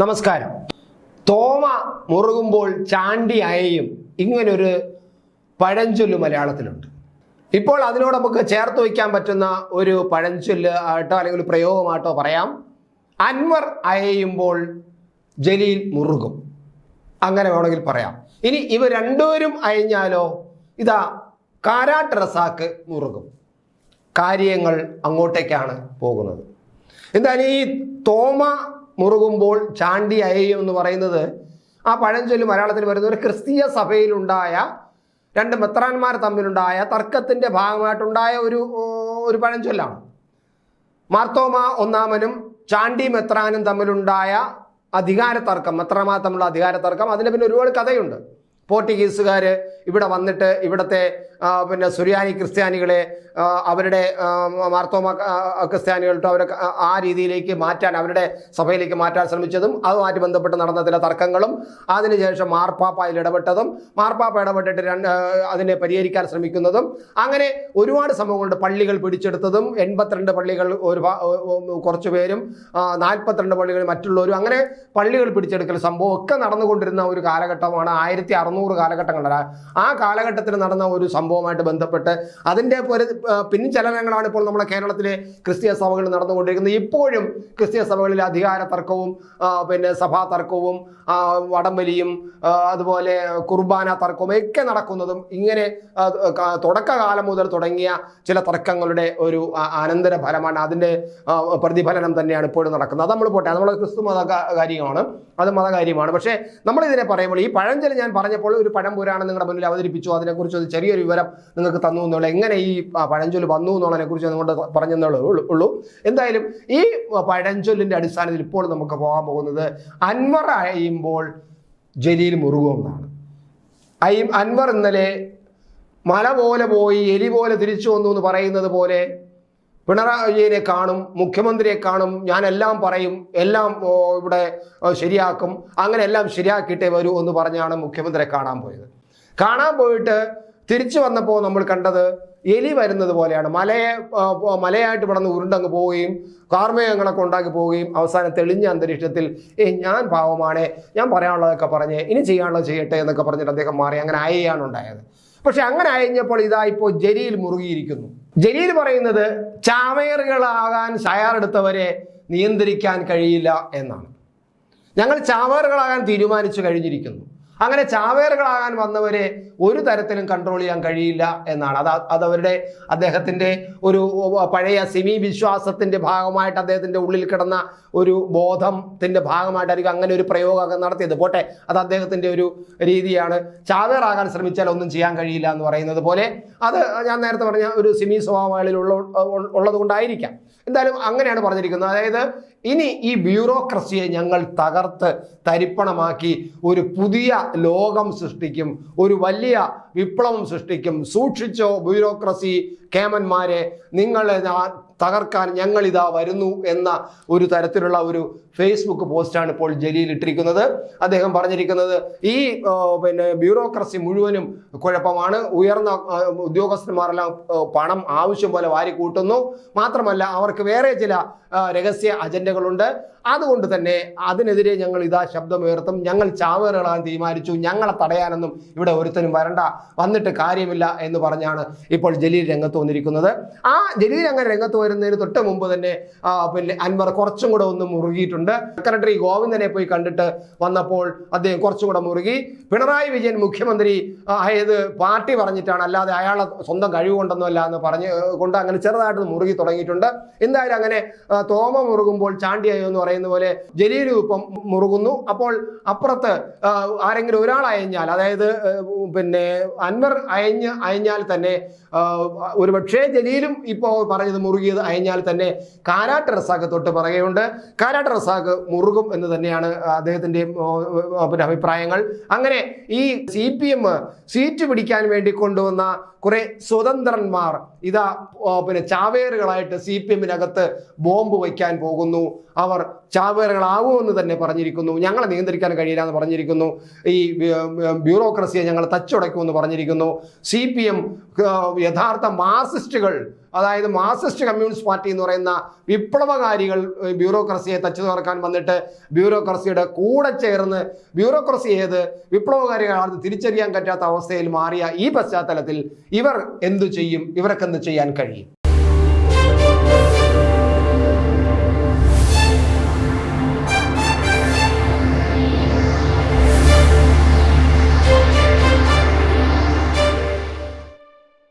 നമസ്കാരം. തോമ മുറുകുമ്പോൾ ചാണ്ടി അയയും. ഇങ്ങനൊരു പഴഞ്ചൊല്ല് മലയാളത്തിലുണ്ട്. ഇപ്പോൾ അതിനോട് നമുക്ക് ചേർത്ത് വയ്ക്കാൻ പറ്റുന്ന ഒരു പഴഞ്ചൊല്ല് ആയിട്ടോ അല്ലെങ്കിൽ പ്രയോഗമായിട്ടോ പറയാം. അൻവർ അയയുമ്പോൾ ജലീൽ മുറുകും. അങ്ങനെ വേണമെങ്കിൽ പറയാം. ഇനി ഇവ രണ്ടുപേരും അയഞ്ഞാലോ? ഇതാ കാരാട്ട് റസാക്ക് മുറുകും. കാര്യങ്ങൾ അങ്ങോട്ടേക്കാണ് പോകുന്നത്. എന്തായാലും ഈ തോമ മുറുകുമ്പോൾ ചാണ്ടി അയയും എന്ന് പറയുന്നത് ആ പഴഞ്ചൊല്ല് മലയാളത്തിൽ വരുന്ന ഒരു ക്രിസ്തീയ സഭയിലുണ്ടായ രണ്ട് മെത്രാന്മാർ തമ്മിലുണ്ടായ തർക്കത്തിന്റെ ഭാഗമായിട്ടുണ്ടായ ഒരു ഒരു പഴഞ്ചൊല്ലാണ്. മാർത്തോമ ഒന്നാമനും ചാണ്ടി മെത്രാനും തമ്മിലുണ്ടായ അധികാര തർക്കം മെത്രമാർ തമ്മിലുള്ള അധികാര തർക്കം അതിന് പിന്നെ ഒരുപാട് കഥയുണ്ട്. പോർട്ടുഗീസുകാർ ഇവിടെ വന്നിട്ട് ഇവിടുത്തെ പിന്നെ സുറിയാനി ക്രിസ്ത്യാനികളെ അവരുടെ മാർത്തോമ ആ, അവരെ ആ- രീതിയിലേക്ക് മാറ്റാൻ അവരുടെ സഭയിലേക്ക് മാറ്റാൻ ശ്രമിച്ചതും അതുമായിട്ട് ബന്ധപ്പെട്ട് നടന്ന ചില തർക്കങ്ങളും അതിനുശേഷം മാർപ്പാപ്പ അതിൽ ഇടപെട്ടതും മാർപ്പാപ്പ ഇടപെട്ടിട്ട് രണ്ട് അതിനെ പരിഹരിക്കാൻ ശ്രമിക്കുന്നതും അങ്ങനെ ഒരുപാട് സംഭവങ്ങളുണ്ട്. പള്ളികൾ പിടിച്ചെടുത്തതും എൺപത്തിരണ്ട് പള്ളികൾ ഒരു കുറച്ച് പേരും നാൽപ്പത്തിരണ്ട് പള്ളികൾ മറ്റുള്ളവരും അങ്ങനെ പള്ളികൾ പിടിച്ചെടുക്കൽ സംഭവം ഒക്കെ നടന്നുകൊണ്ടിരുന്ന ഒരു കാലഘട്ടമാണ് ആയിരത്തി അറുന്നൂറ് കാലഘട്ടങ്ങളല്ല ആ കാലഘട്ടത്തിൽ നടന്ന ഒരു സംഭവമായിട്ട് ബന്ധപ്പെട്ട് അതിന്റെ പിൻചലനങ്ങളാണ് ഇപ്പോൾ നമ്മുടെ കേരളത്തിലെ ക്രിസ്തീയ സഭകൾ നടന്നുകൊണ്ടിരിക്കുന്നത്. ഇപ്പോഴും ക്രിസ്തീയ സഭകളിലെ അധികാര തർക്കവും പിന്നെ സഭാ തർക്കവും വടംവലിയും അതുപോലെ കുർബാന തർക്കവും ഒക്കെ നടക്കുന്നതും ഇങ്ങനെ തുടക്കകാലം മുതൽ തുടങ്ങിയ ചില തർക്കങ്ങളുടെ ഒരു അനന്തര ഫലമാണ്. അതിന്റെ പ്രതിഫലനം തന്നെയാണ് ഇപ്പോഴും നടക്കുന്നത്. അത് നമ്മൾ പോട്ടെ. നമ്മൾ ക്രിസ്തു മത കാര്യമാണ്. അത് മതകാര്യമാണ്. പക്ഷേ നമ്മളിതിനെ പറയുമ്പോൾ ഈ പഴഞ്ചൊല്ല് ഞാൻ പറഞ്ഞപ്പോൾ ഒരു പഴംപുരാണം നിങ്ങളുടെ മുന്നിൽ അവതരിപ്പിച്ചു അതിനെക്കുറിച്ച് ഒരു ചെറിയൊരു വിവരം നിങ്ങൾക്ക് തന്നു എന്നുള്ള. എങ്ങനെ ഈ പഴഞ്ചൊൽ വന്നു എന്നുള്ളതിനെ കുറിച്ച് നിങ്ങളുടെ പറഞ്ഞെന്നുള്ളൂ ഉള്ളൂ എന്തായാലും ഈ പഴഞ്ചൊല്ലിന്റെ അടിസ്ഥാനത്തിൽ ഇപ്പോൾ നമുക്ക് പോകാൻ പോകുന്നത് അൻവർ അയയുമ്പോൾ ജലീൽ മുറുകുമെന്നാണ് അയ്യം അൻവർ ഇന്നലെ മല പോലെ പോയി എലി പോലെ തിരിച്ചു വന്നു എന്ന് പറയുന്നത് പോലെ പിണറായി വിജയനെ കാണും മുഖ്യമന്ത്രിയെ കാണും ഞാൻ എല്ലാം പറയും എല്ലാം ഇവിടെ ശരിയാക്കും അങ്ങനെ എല്ലാം ശരിയാക്കിയിട്ടേ വരൂ എന്ന് പറഞ്ഞാണ് മുഖ്യമന്ത്രിയെ കാണാൻ പോയത്. കാണാൻ പോയിട്ട് തിരിച്ചു വന്നപ്പോൾ നമ്മൾ കണ്ടത് എലി വരുന്നത് പോലെയാണ്. മലയെ മലയായിട്ട് ഇവിടെ നിന്ന് ഉരുണ്ടങ്ങ് പോവുകയും കാർമേഘങ്ങളൊക്കെ ഉണ്ടാക്കി പോവുകയും അവസാനം തെളിഞ്ഞ അന്തരീക്ഷത്തിൽ ഏ ഞാൻ പാവമാണേ ഞാൻ പറയാനുള്ളതൊക്കെ പറഞ്ഞ് ഇനി ചെയ്യാനുള്ളത് ചെയ്യട്ടെ എന്നൊക്കെ പറഞ്ഞിട്ട് അദ്ദേഹം മാറി അങ്ങനെ അയയാണ് ഉണ്ടായത്. പക്ഷെ അങ്ങനെ അയഞ്ഞപ്പോൾ ഇതാ ഇപ്പോൾ ജലീൽ മുറുകിയിരിക്കുന്നു. ജലീൽ പറയുന്നത് ചാവേറുകളാകാൻ തയ്യാറെടുത്തവരെ നിയന്ത്രിക്കാൻ കഴിയില്ല എന്നാണ്. ഞങ്ങൾ ചാവേറുകളാകാൻ തീരുമാനിച്ചു കഴിഞ്ഞിരിക്കുന്നു. അങ്ങനെ ചാവേറുകളാകാൻ വന്നവരെ ഒരു തരത്തിലും കൺട്രോൾ ചെയ്യാൻ കഴിയില്ല എന്നാണ്. അത് അതവരുടെ അദ്ദേഹത്തിന്റെ ഒരു പഴയ സെമി വിശ്വാസത്തിന്റെ ഭാഗമായിട്ട് അദ്ദേഹത്തിന്റെ ഉള്ളിൽ കിടന്ന ഒരു ബോധത്തിന്റെ ഭാഗമായിട്ടായിരിക്കും അങ്ങനെ ഒരു പ്രയോഗമൊക്കെ നടത്തിയത്. പോട്ടെ അത് അദ്ദേഹത്തിന്റെ ഒരു രീതിയാണ്. ചാവേറാകാൻ ശ്രമിച്ചാൽ ഒന്നും ചെയ്യാൻ കഴിയില്ല എന്ന് പറയുന്നത് പോലെ അത് ഞാൻ നേരത്തെ പറഞ്ഞ ഒരു സെമി സ്വഭാവങ്ങളിൽ ഉള്ള ഉള്ളത് കൊണ്ടായിരിക്കാം എന്തായാലും അങ്ങനെയാണ് പറഞ്ഞിരിക്കുന്നത്. അതായത് ഇനി ഈ ബ്യൂറോക്രസിയെ ഞങ്ങൾ തകർത്ത് തരിപ്പണമാക്കി ഒരു പുതിയ ലോകം സൃഷ്ടിക്കും ഒരു വലിയ വിപ്ലവം സൃഷ്ടിക്കും. സൂക്ഷിച്ചോ ബ്യൂറോക്രസി കേമന്മാരെ നിങ്ങളെ തകർക്കാൻ ഞങ്ങളിതാ വരുന്നു എന്ന ഒരു തരത്തിലുള്ള ഒരു ഫേസ്ബുക്ക് പോസ്റ്റാണ് ഇപ്പോൾ ജലീൽ ഇട്ടിരിക്കുന്നത്. അദ്ദേഹം പറഞ്ഞിരിക്കുന്നത് ഈ പിന്നെ ബ്യൂറോക്രസി മുഴുവനും കുഴപ്പമാണ്. ഉയർന്ന ഉദ്യോഗസ്ഥന്മാരെല്ലാം പണം ആവശ്യം പോലെ വാരി കൂട്ടുന്നു. മാത്രമല്ല അവർക്ക് വേറെ ചില രഹസ്യ അജണ്ടകളുണ്ട്. അതുകൊണ്ട് തന്നെ അതിനെതിരെ ഞങ്ങൾ ഇതാ ശബ്ദമുയർത്തും. ഞങ്ങൾ ചാവേറുകളാൻ തീരുമാനിച്ചു ഞങ്ങളെ തടയാനൊന്നും ഇവിടെ ഒരുത്തനും വരണ്ട. വന്നിട്ട് കാര്യമില്ല എന്ന് പറഞ്ഞാണ് ഇപ്പോൾ ജലീൽ രംഗത്ത് വന്നിരിക്കുന്നത്. ആ ജലീൽ അങ്ങനെ രംഗത്ത് വരുന്നതിന് തൊട്ട് മുമ്പ് തന്നെ പിന്നെ അൻവർ കുറച്ചും കൂടെ ഒന്ന് മുറുകിയിട്ടുണ്ട്. സെക്രട്ടറി ഗോവിന്ദനെ പോയി കണ്ടിട്ട് വന്നപ്പോൾ അദ്ദേഹം കുറച്ചും കൂടെ മുറുകി. പിണറായി വിജയൻ മുഖ്യമന്ത്രി ആയത് പാർട്ടി പറഞ്ഞിട്ടാണ് അല്ലാതെ അയാളെ സ്വന്തം കഴിവുകൊണ്ടൊന്നുമല്ല എന്ന് പറഞ്ഞ് കൊണ്ട് അങ്ങനെ ചെറുതായിട്ട് മുറുകി തുടങ്ങിയിട്ടുണ്ട്. എന്തായാലും അങ്ങനെ തോമ മുറുകുമ്പോൾ ചാണ്ടിയായോ എന്ന് പറയുന്ന പോലെ ജലീലും ഇപ്പം മുറുകുന്നു. അപ്പോൾ അപ്പുറത്ത് ആ, ആരെങ്കിലും ഒരാൾ അയഞ്ഞാൽ അതായത് പിന്നെ അൻവർ അയഞ്ഞ് അയഞ്ഞാൽ തന്നെ ഒരുപക്ഷേ ഒരു പക്ഷേ ജലീലും ഇപ്പോൾ പറഞ്ഞത് മുറുകിയത് അയഞ്ഞാൽ തന്നെ കാരാട്ട് റസാഖ് തൊട്ട് പറയുകയുണ്ട്. കാരാട്ട് റസാഖ് മുറുകും എന്ന് തന്നെയാണ് അദ്ദേഹത്തിന്റെ പിന്നെ അഭിപ്രായങ്ങൾ. അങ്ങനെ ഈ സി പി എം സീറ്റ് പിടിക്കാൻ വേണ്ടി കൊണ്ടുവന്ന കുറെ സ്വതന്ത്രന്മാർ ഇതാ പിന്നെ ചാവേറുകളായിട്ട് സി പി എമ്മിനകത്ത് ബോംബ് വയ്ക്കാൻ പോകുന്നു. അവർ ചാവേറുകളാവുമെന്ന് തന്നെ പറഞ്ഞിരിക്കുന്നു. ഞങ്ങളെ നിയന്ത്രിക്കാൻ കഴിയില്ല എന്ന് പറഞ്ഞിരിക്കുന്നു. ഈ ബ്യൂ- ബ്യൂറോക്രസിയെ ഞങ്ങൾ തച്ചുടയ്ക്കുമെന്ന് പറഞ്ഞിരിക്കുന്നു. സി പി എം യഥാർത്ഥ മാർസിസ്റ്റുകൾ അതായത് മാർസിസ്റ്റ് കമ്മ്യൂണിസ്റ്റ് പാർട്ടി എന്ന് പറയുന്ന വിപ്ലവകാരികൾ ബ്യൂറോക്രസിയെ തച്ചു തുറക്കാൻ വന്നിട്ട് ബ്യൂറോക്രസിയുടെ കൂടെ ചേർന്ന് ബ്യൂറോക്രസി ഏത് വിപ്ലവകാരികളാണെന്ന് തിരിച്ചറിയാൻ പറ്റാത്ത അവസ്ഥയിൽ മാറിയ ഈ പശ്ചാത്തലത്തിൽ ഇവർ എന്തു ചെയ്യും? ഇവർക്ക് എന്ത് ചെയ്യാൻ കഴിയും?